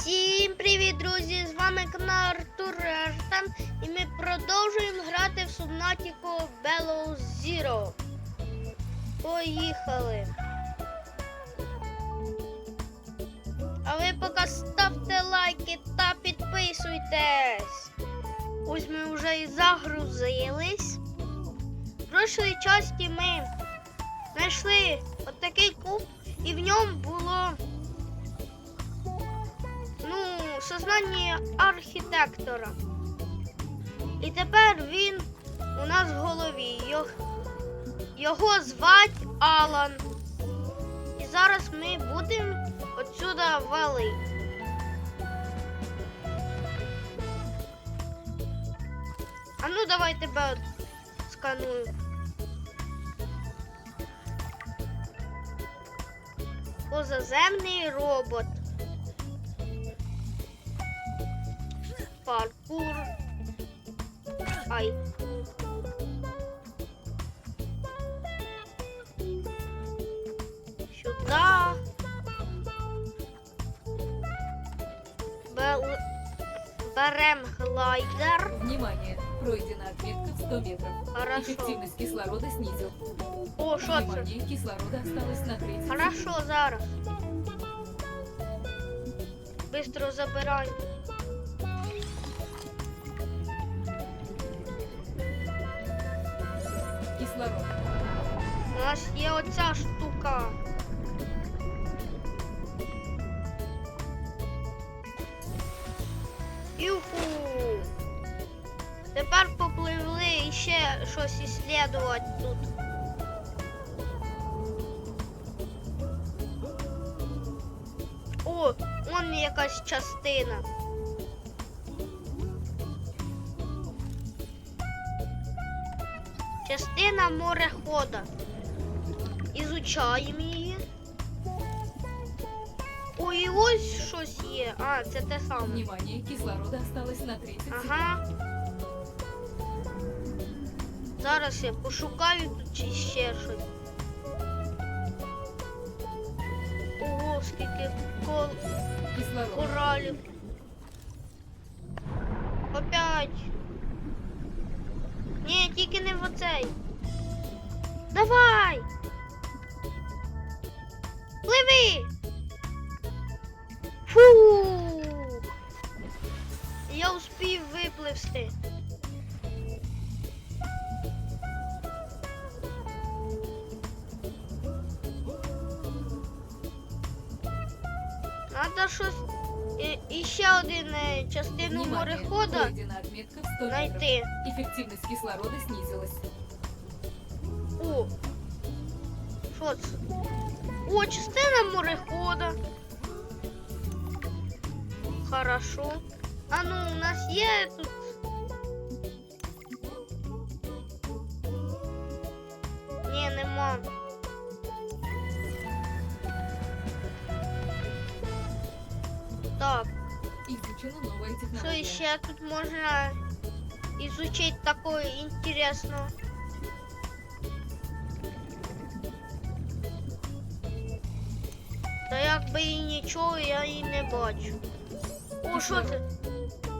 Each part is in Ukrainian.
Всім привіт, друзі! З вами канал Артур Артем і ми продовжуємо грати в Subnautica Below Zero. Поїхали! А ви поки ставте лайки та підписуйтесь. Ось ми вже і загрузились. В прошлій часті ми знайшли отакий куб і в ньому було ну, сознання архітектора. І тепер він у нас в голові. Його, звать Алан. І зараз ми будемо отсюда вали. А ну давай тебе сканую. Позаземний робот. Паркур. Ай. Сюда. Бел... Берем глайдер. Внимание! Пройдена отметка в 100 метров. Хорошо. Эффективность кислорода снизил. О, що це? Внимание! Кислорода осталось на 30 Хорошо, зараз. Быстро забирай. Кислород. У нас є оця штука. Юху. Тепер попливли і ще щось іслідувати тут. О, вон якась частина. Частина морехода. Ізучаємо її. Ой, ось щось є. А, це те саме. Внимание! Кислорода осталось на 30 секунд. Ага. Зараз я пошукаю тут чи ще щось. Ого, скільки кол... Кислород. коралів. Опять. Ні, тільки не в оцей. Давай! Пливи! Фу! Я успів випливсти. Надо щось і, і ще один е, частину Внимание! морехода Пройдена отметка в 100 метров. знайти. Эффективность кислорода снизилась. О! Що це? О, частина морехода. Хорошо. А ну, у нас є тут. Ні, нема. Изучена новая що технология. ще тут можна изучить такое интересное? Та якби і нічого я і не бачу. О, що це?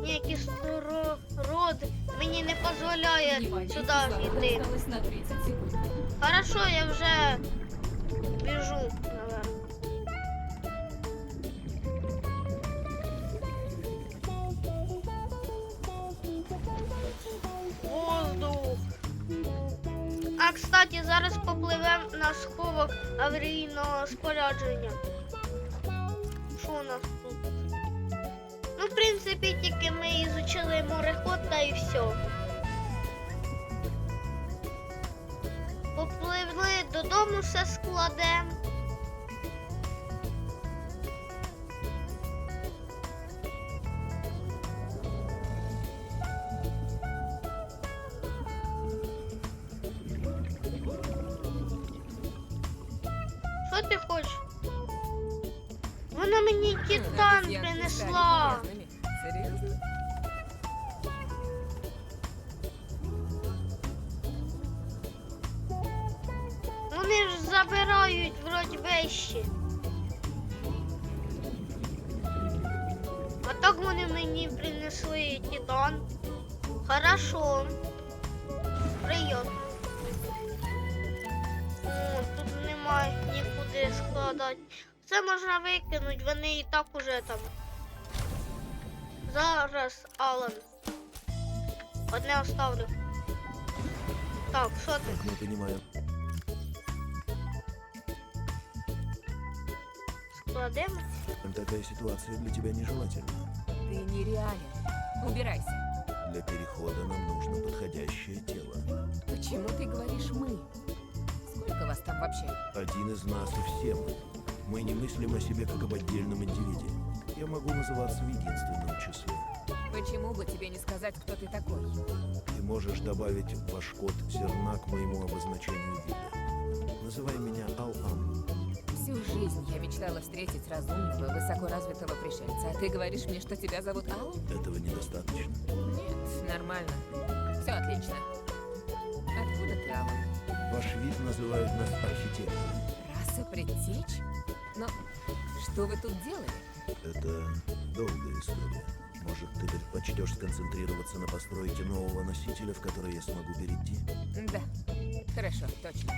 Ні, кислород мені не дозволяє сюди йти. 30 секунд. Хорошо, я вже біжу зараз попливемо на сховок аварійного спорядження. Що у нас тут? Ну, в принципі, тільки ми ізучили мореход та і все. Попливли додому, все складемо. Що ти хочеш? Вона мені титан принесла. Серьезно? Вони ж забирають вроді вещі. вони мені принесли титан. Хорошо. Приємно. О, тут немає нікуди складати. Це можна викинути, вони і так уже там. Зараз, Алан. Одне оставлю. Так, що ти? Так, не понимаю. Складемо? Такая ситуация для тебя нежелательна. Ты нереален. Убирайся. Для перехода нам нужно подходящее тело. Почему ты говоришь «мы»? Вас там вообще? Один из нас и все мы. Мы не мыслим о себе как об отдельном индивиде. Я могу называться в единственном числе. Почему бы тебе не сказать, кто ты такой? Ты можешь добавить в ваш код зерна к моему обозначению вида. Называй меня Ал-Ам. Всю жизнь я мечтала встретить разумного, высокоразвитого пришельца, а ты говоришь мне, что тебя зовут Ал? Этого недостаточно. Нет, нормально. Все отлично. Откуда ты, Алан? Ваш вид называют нас архитектором. Раса предтеч? Но что вы тут делали? Это долгая история. Может, ты предпочтешь сконцентрироваться на постройке нового носителя, в который я смогу перейти? Да, хорошо, точно.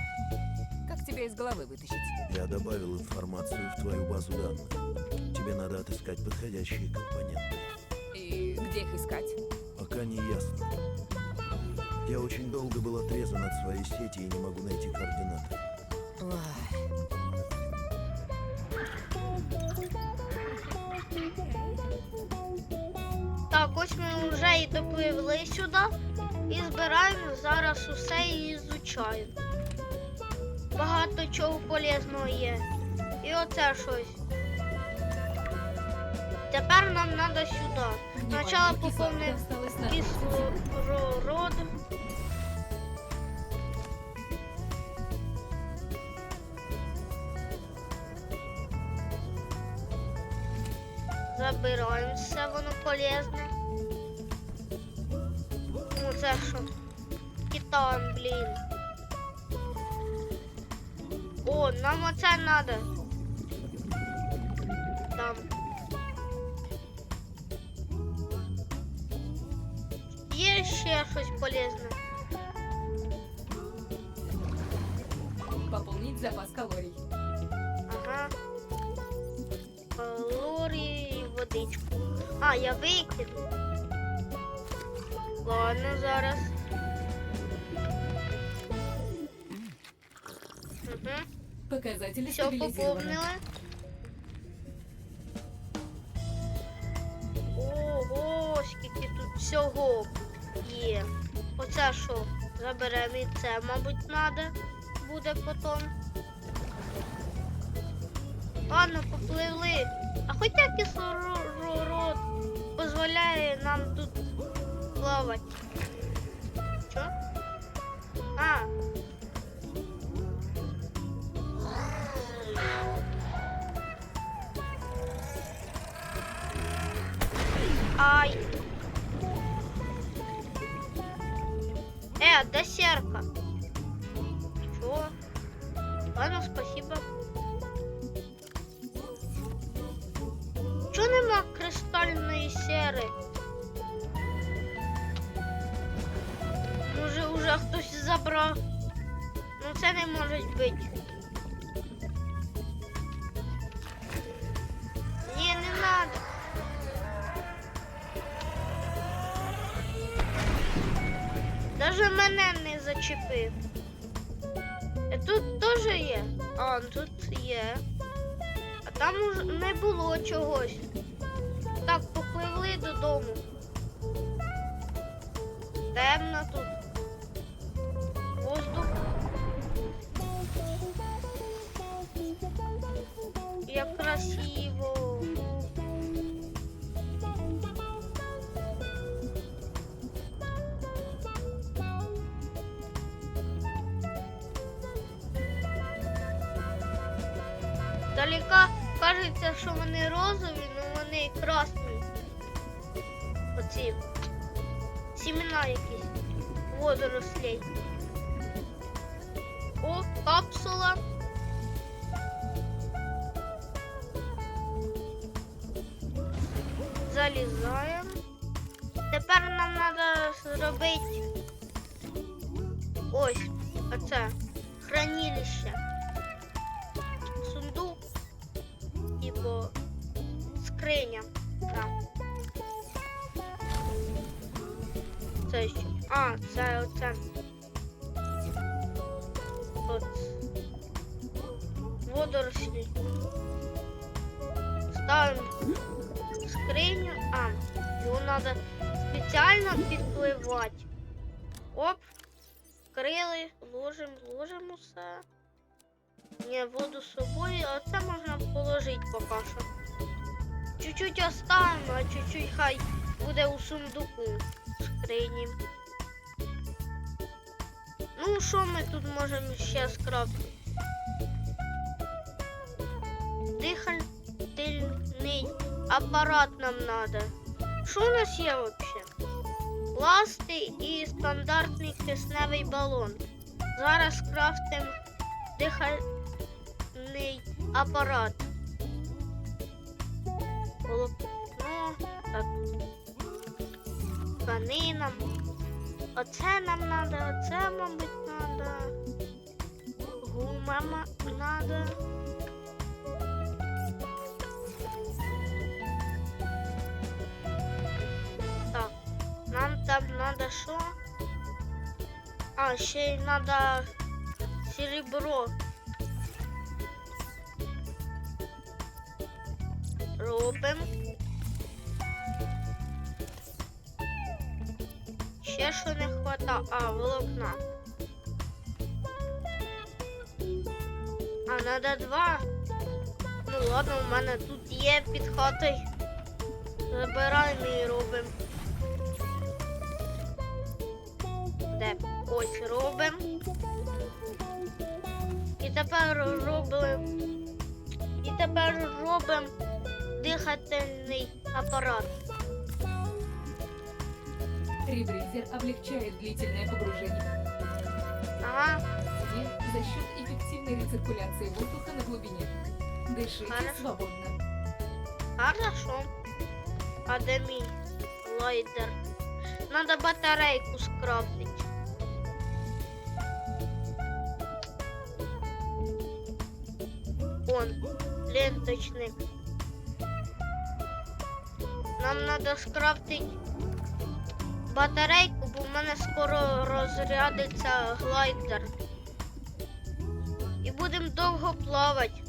Как тебя из головы вытащить? Я добавил информацию в твою базу данных. Тебе надо отыскать подходящие компоненты. И где их искать? Пока не ясно. Я очень долго был отрезан от своей сети и не могу найти координаты. Так, ось ми вже і допливли сюди і збираємо зараз усе і ізучаємо. Багато чого полезного є. І оце щось. Тепер нам треба сюди. Спочатку поповнити осталось на кислород. Забираємо все, воно полезне. Ну, це що? Китаєм, блін. О, нам оце треба. Там. Є ще щось полезне. Пополнить запас калорий. Ага. Калорії і Водичку. А, я викину. Ладно, зараз. Угу. Показатели Все поповнили. Ого, скільки тут всього є. Оце що? Заберемо і це, мабуть, треба буде потім. Ладно, попливли. А хоча кислород дозволяє нам тут плавати. Що? А. Ай. Забрав. Ну це не може бути. Ні, не надо. Даже мене не зачепив. Е, Тут теж є. А, тут є. А там уже не було чогось. Так, попливли додому. Темно тут. Далека кажеться, що вони розові, але вони красні. Оці сімена якісь водорослей. О, капсула. залізаємо. Тепер нам треба зробити ось оце хранилище. Сундук. Типу скриня. Да. Це що? А, це оце. От. Водорослі. Ставимо скриню. А, його треба спеціально підпливати. Оп. Вкрили, ложимо, ложимо все. Ні, воду з собою, а це можна положити поки що. Чуть-чуть оставимо, а чуть-чуть хай буде у сундуку скрині. Ну, що ми тут можемо ще скрафтити? Дихальний апарат нам надо. Що у нас є взагалі? Ласти і стандартний кисневий балон. Зараз крафтимо дихальний апарат. Волокно, так. Тканина. Оце нам надо, оце, мабуть, надо. Гума ма- надо. Так, нам там надо що? А, ще й надо серебро. Робимо. Ще що не хвата, а волокна. А надо два. Ну ладно, у мене тут є під хатою. Забираємо і робимо. Де? Ось робимо. І тепер робимо. І тепер робимо дихательний апарат. Ребризер облегчает длительное погружение Ага, воде за счет эффективной рециркуляции воздуха на глубине. Дышите Хорошо. свободно. хорошо. А де мій лайдер? Надо батарейку скрафтити. Он, ленточник. Нам надо скрафтити батарейку, бо в мене скоро розрядиться глайдер. І будемо довго плавати.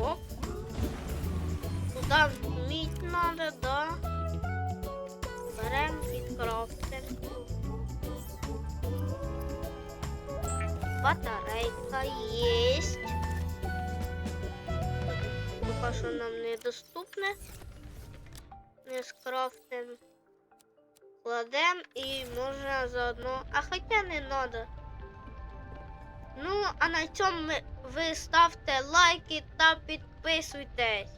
Оп. Туда мідь надо, да. Берем і крафтим. Батарейка есть. Пока що нам недоступне. Не скрафтим. Кладем і можна заодно. А хоча не надо. Ну, а на цьому ви ставте лайки та підписуйтесь.